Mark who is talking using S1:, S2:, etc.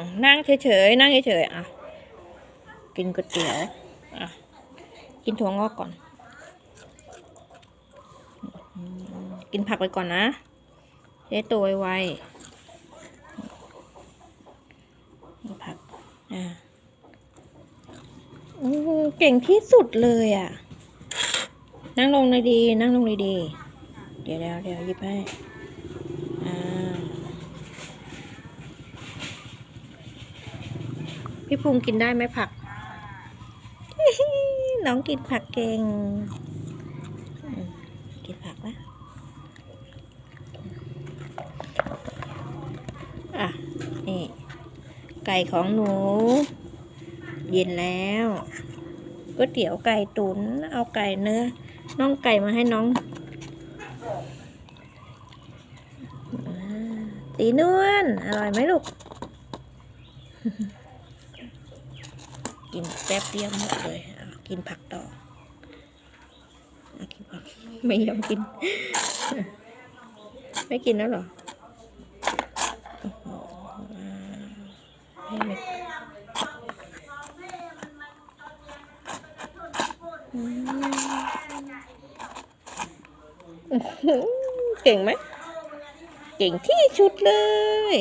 S1: ง นั่งเฉยๆ นั่งเฉยๆ อะ กินก๋วยเตี๋ยว อะ กินถั่วงอกก่อนอกินผักไปก่อนนะเจ๊ตัวไวๆผัก อ่าเก่งที่สุดเลยอะ นั่งลงเลยดี นั่งลงเลยดี เดี๋ยวเดี๋ยวเดี๋ยวหยิบให้ อ่า พี่ภูมิกินได้ไหมผัก น้องกินผักเก่ง กินผักนะอะ นี่ ไก่ของหนู เย็นแล้วก๋วยเตี๋ยวไก่ตุน เอาไก่เนื้อ น้องไก่มาให้น้องอ่าตีนวลอร่อยไหมลูก กินแป๊บเดียวหมดเลยกินผักต่อกินผักไม่ยอมกิน ไม่กินแล้วหรอโอ้โหอ่าให้ไม่อืมอื้อหือเก่งไหม เก่งที่ชุดเลย